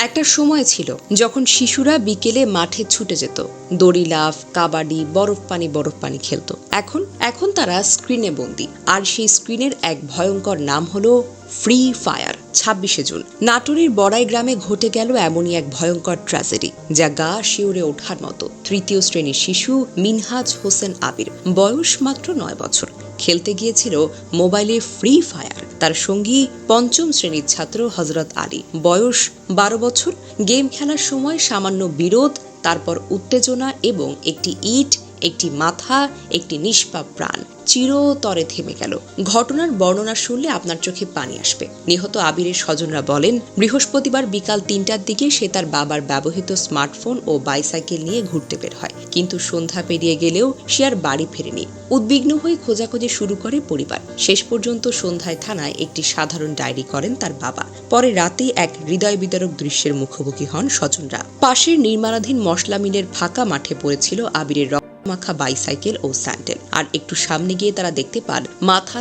একটা সময় ছিল যখন শিশুরা বিকেলে মাঠে ছুটে যেত। দড়ি লাফ, কাবাডি, বরফ পানি বরফ পানি খেলতো। এখন এখন তারা স্ক্রিনে বন্দি। আর সেই স্ক্রিনের এক ভয়ঙ্কর নাম হলো ফ্রি ফায়ার ছাব্বিশে জুন। নাটোরের বড়াই গ্রামে ঘটে গেল এমনই এক ভয়ঙ্কর ট্র্যাজেডি যা গা শিউরে ওঠার মতো। তৃতীয় শ্রেণির শিশু মিনহাজ হোসেন আবির, বয়স মাত্র নয় বছর। খেলতে গিয়েছিল মোবাইলে ফ্রি ফায়ার তার সঙ্গী পঞ্চম শ্রেণির ছাত্র হজরত আলী। বয়স বারো বছর। গেম খেলার সময় সামান্য বিরোধ, তারপর উত্তেজনা এবং একটি ইট একটি মাথা, একটি নিষ্পাপ প্রাণ। চিরতরে থেমে গেল। ঘটনার বর্ণনা শুনলে আপনার চোখে পানি আসবে। নিহত আবিরের স্বজনরা বলেন, বৃহস্পতিবার বিকাল তিনটার দিকে সে তার বাবার ব্যবহৃত স্মার্টফোন ও বাইসাইকেল নিয়ে ঘুরতে বের হয়। কিন্তু সন্ধ্যা পেরিয়ে গেলেও সে আর বাড়ি ফেরেনি। উদ্বিগ্ন হয়ে খোঁজাখুঁজি শুরু করে পরিবার। শেষ পর্যন্ত সন্ধ্যায় থানায় একটি সাধারণ ডায়েরি করেন তার বাবা। পরে রাতে এক হৃদয় বিদারক দৃশ্যের মুখোমুখি হন স্বজনরা। পাশের নির্মাণাধীন মশলা মিলের ফাঁকা মাঠে পড়েছিল আবিরের মাখা বাইসাইকেল ও স্যান্ডেল আর একটু সামনে গিয়ে তারা দেখতে পান মাথা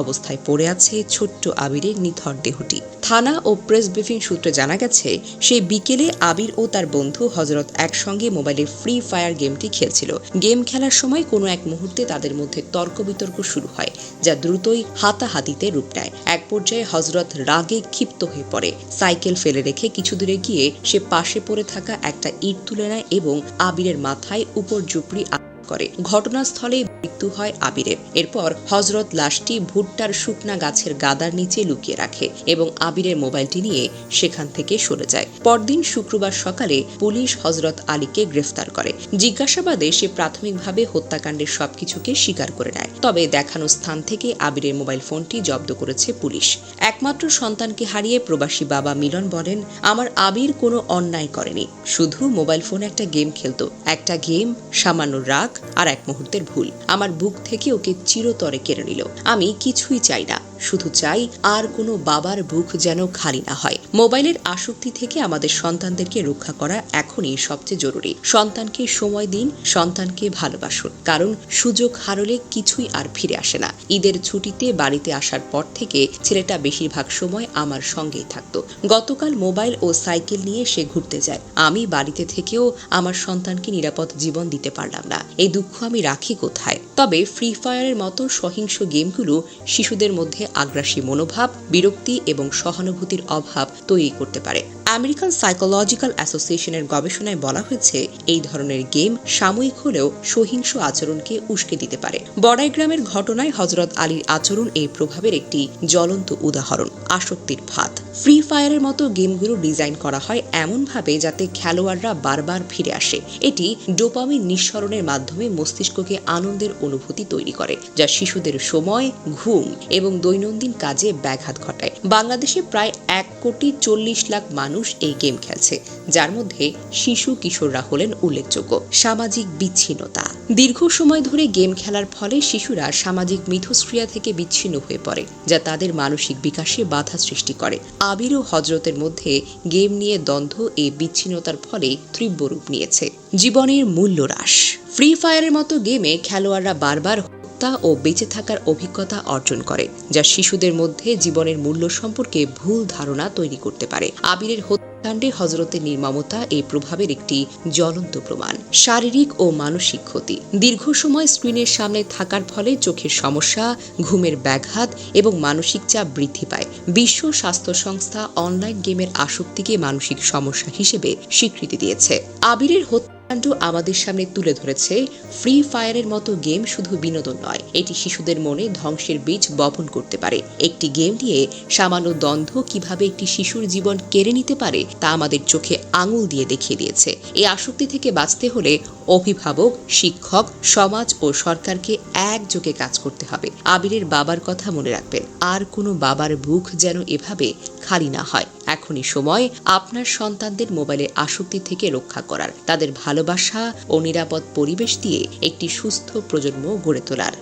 অবস্থায় পড়ে আছে ছোট্ট আবিরের নিথর দেহটি। থানা ও প্রেস ব্রিফিং সূত্রে জানা গেছে, সেই বিকেলে আবির ও তার বন্ধু হজরত একসঙ্গে মোবাইলে ফ্রি ফায়ার গেমটি খেলছিল। গেম খেলার সময় কোনো এক মুহূর্তে তাদের মধ্যে তর্ক বিতর্ক শুরু হয়, যা দ্রুতই হাতাহাতিতে রূপ নেয়। এক পর্যায়ে হজরত রাগে ক্ষিপ্ত হয়ে পড়ে। সাইকেল ফেলে রেখে কিছু দূরে গিয়ে সে পাশে পড়ে থাকা একটা ইট তুলে নেয় এবং আবিরের মাথায় উপর জুপড়ি করে। ঘটনাস্থলে মৃত্যু হয় আবিরের এরপর হজরত লাশটি ভুট্টার শুকনা গাছের গাদার নিচে লুকিয়ে রাখে এবং আবিরের মোবাইলটি নিয়ে সেখান থেকে সরে যায়। পরদিন শুক্রবার সকালে পুলিশ হজরত আলীকে গ্রেফতার করে। জিজ্ঞাসাবাদে সে প্রাথমিকভাবে হত্যাকাণ্ডের সবকিছুকে স্বীকার করে নেয়। তবে দেখানো স্থান থেকে আবিরের মোবাইল ফোনটি জব্দ করেছে পুলিশ। একমাত্র সন্তানকে হারিয়ে প্রবাসী বাবা মিলন বলেন, আমার আবির কোনো অন্যায় করেনি। শুধু মোবাইল ফোনে একটা গেম খেলতো। একটা গেম সামান্য রাগ আর এক মুহূর্তের ভুল। আমার বুক থেকে ওকে চিরতরে কেড়ে নিল। আমি কিছুই চাই না। শুধু চাই আর কোনো বাবার বুক যেন খালি না হয়। মোবাইলের আসক্তি থেকে আমাদের সন্তানদেরকে রক্ষা করা এখনই সবচেয়ে জরুরি। সন্তানকে সময় দিন, সন্তানকে ভালোবাসুন। কারণ সুযোগ হারলে কিছুই আর ফিরে আসে না। ঈদের ছুটিতে বাড়িতে আসার পর থেকে ছেলেটা বেশিরভাগ সময় আমার সঙ্গেই থাকতো। গতকাল মোবাইল ও সাইকেল নিয়ে সে ঘুরতে যায়। আমি বাড়িতে থেকেও আমার সন্তানকে নিরাপদ জীবন দিতে পারলাম না। এই দুঃখ আমি রাখি কোথায়? তবে ফ্রি ফায়ারের মতো সহিংস গেমগুলো শিশুদের মধ্যে আগ্রাসী মনোভাব, বিরক্তি এবং সহানুভূতির অভাব তৈরি করতে পারে। আমেরিকান সাইকোলজিক্যাল অ্যাসোসিয়েশনের গবেষণায় বলা হয়েছে, এই ধরনের গেম সাময়িক হলেও সহিংস আচরণকে উস্কে দিতে পারে। বড়াই গ্রামের ঘটনায় হজরত আলীর আচরণ এই প্রভাবের একটি জ্বলন্ত উদাহরণ, আসক্তির ফাঁদ। ফ্রি ফায়ারের মতো গেমগুলো ডিজাইন করা হয় এমনভাবে যাতে খেলোয়াড়রা বারবার ফিরে আসে। এটি ডোপামিন নিঃসরণের মাধ্যমে মস্তিষ্ককে আনন্দের অনুভূতি তৈরি করে, যা শিশুদের সময়, ঘুম এবং দৈনন্দিন কাজে ব্যাঘাত ঘটায়। বাংলাদেশে প্রায় এক কোটি চল্লিশ লাখ মানুষ এই গেম খেলছে, যার মধ্যে শিশু কিশোররা হলেন উল্লেখযোগ্য। সামাজিক বিচ্ছিন্নতা। দীর্ঘ সময় ধরে গেম খেলার ফলে শিশুরা সামাজিক মিথস্ক্রিয়া থেকে বিচ্ছিন্ন হয়ে পড়ে, যা তাদের মানসিক বিকাশে বাধা সৃষ্টি করে। আবির ও হজরতের মধ্যে গেম নিয়ে দ্বন্দ্ব এই বিচ্ছিন্নতার ফলে তীব্র রূপ নিয়েছে। জীবনের মূল্য হ্রাস ফ্রি ফায়ারের মতো গেমে খেলোয়াড়রা বারবার হত্যা ও বেঁচে থাকার অভিজ্ঞতা অর্জন করে, যা শিশুদের মধ্যে জীবনের মূল্য সম্পর্কে ভুল ধারণা তৈরি করতে পারে। আবিরের হত্যাকাণ্ডে হজরতের নির্মমতা এই প্রভাবের একটি জ্বলন্ত প্রমাণ। শারীরিক ও মানসিক ক্ষতি। দীর্ঘ সময় স্ক্রিনের সামনে থাকার ফলে চোখের সমস্যা, ঘুমের ব্যাঘাত এবং মানসিক চাপ বৃদ্ধি পায়। বিশ্ব স্বাস্থ্য সংস্থা অনলাইন গেমের আসক্তিকে মানসিক সমস্যা হিসেবে স্বীকৃতি দিয়েছে। আবিরের হত্যা কাণ্ড আমাদের সামনে তুলে ধরেছে। ফ্রি ফায়ারের মতো গেম শুধু বিনোদন নয়, এটি শিশুদের মনে ধ্বংসের বীজ বপন করতে পারে। একটি গেম নিয়ে সামান্য দ্বন্দ্ব কীভাবে একটি শিশুর জীবন কেড়ে নিতে পারে, তা আমাদের চোখে আঙুল দিয়ে দেখিয়ে দিয়েছে। এই আসক্তি থেকে বাঁচতে হলে অভিভাবক, শিক্ষক, সমাজ ও সরকারকে একযোগে কাজ করতে হবে। আবিরের বাবার কথা মনে রাখবেন, আর কোনো বাবার বুক যেন এভাবে খালি না হয়। এখনই সময় আপনার সন্তানদের মোবাইলের আসক্তি থেকে রক্ষা করার, তাদের ভালোবাসা ও নিরাপদ পরিবেশ দিয়ে একটি সুস্থ প্রজন্ম গড়ে তোলার।